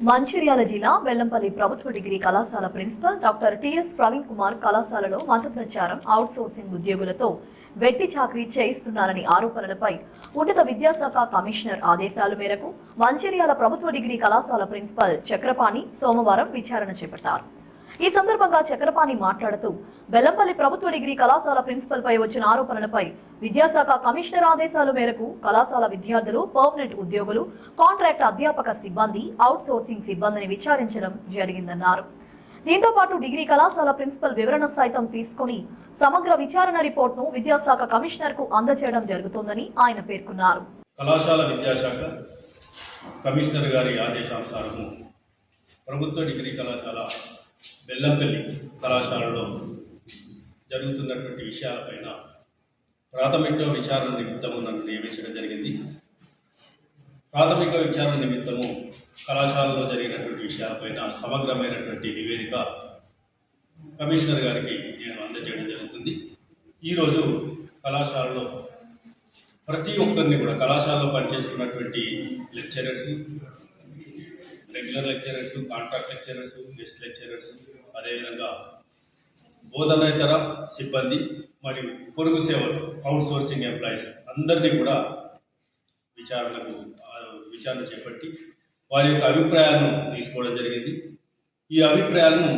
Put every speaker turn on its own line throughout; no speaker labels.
మంచిర్యాల జిల్లా వెల్లంపల్లి ప్రభుత్వ డిగ్రీ కళాశాల principal doctor TS Praveen Kumar కళాశాలలో మత ప్రచారం అవుట్ సోర్సింగ్ ఉద్యోగులతో వెట్టి చాకరీ చేయిస్తున్నారని ఆరోపణలపై ఉన్నత విద్యాశాఖ కమిషనర్ ఆదేశాల మేరకు మంచిర్యాల ప్రభుత్వ డిగ్రీ కళాశాల ప్రిన్సిపల్ చక్రపాణి సోమవారం విచారణ చేపట్టారు. ఈ సందర్భంగా చక్రపాణి మాట్లాడుతూ బెల్లంపల్లి ప్రభుత్వ డిగ్రీ కళాశాల ప్రిన్సిపల్ పై వచ్చిన ఆరోపణలపై విద్యాశాఖ కమిషనర్ ఆదేశాల మేరకు కళాశాల విద్యార్థులు పర్మనెంట్ ఉద్యోగులు కాంట్రాక్ట్ అధ్యాపక సిబ్బంది అవుట్ సోర్సింగ్ సిబ్బందిని విచారించడం జరిగిందన్నారు. దీంతో పాటు డిగ్రీ కళాశాల ప్రిన్సిపల్ వివరణ సైతం తీసుకుని సమగ్ర విచారణ రిపోర్ట్ను విద్యాశాఖ కమిషనర్కు అందజేయడం జరుగుతోందని ఆయన పేర్కొన్నారు.
కళాశాల విద్యాశాఖ కమిషనర్ గారి ఆదేశానుసారము ప్రభుత్వ డిగ్రీ కళాశాల బెల్లంపల్లి కళాశాలలో జరుగుతున్నటువంటి విషయాలపైన ప్రాథమిక విచారణ నిమిత్తము నన్ను నియమించడం జరిగింది. ప్రాథమిక విచారణ నిమిత్తము కళాశాలలో జరిగినటువంటి విషయాలపైన సమగ్రమైనటువంటి నివేదిక కమిషనర్ గారికి నేను అందజేయడం జరుగుతుంది. ఈరోజు కళాశాలలో ప్రతి ఒక్కరిని కూడా కళాశాలలో పనిచేస్తున్నటువంటి lecturers regular lecturers contract lecturers guest lecturers అదేవిధంగా బోధనేతర సిబ్బంది మరియు పొరుగు సేవలు అవుట్ సోర్సింగ్ ఎంప్లాయీస్ అందరినీ కూడా విచారణకు విచారణ చేపట్టి వారి యొక్క అభిప్రాయాలను తీసుకోవడం జరిగింది. ఈ అభిప్రాయాలను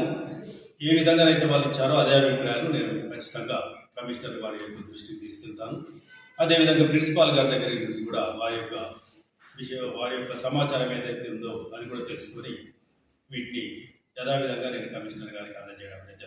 ఏ విధంగానైతే వాళ్ళు ఇచ్చారో అదే అభిప్రాయాలు నేను ఖచ్చితంగా కమిషనర్ వారి యొక్క దృష్టికి తీసుకెళ్తాను. అదేవిధంగా ప్రిన్సిపాల్ గారి దగ్గర కూడా వారి యొక్క విషయం వారి యొక్క సమాచారం ఏదైతే ఉందో అది కూడా తెలుసుకొని వీటిని యథావిధంగా నేను కమిషనర్ గారికి అందజేయడం అనేది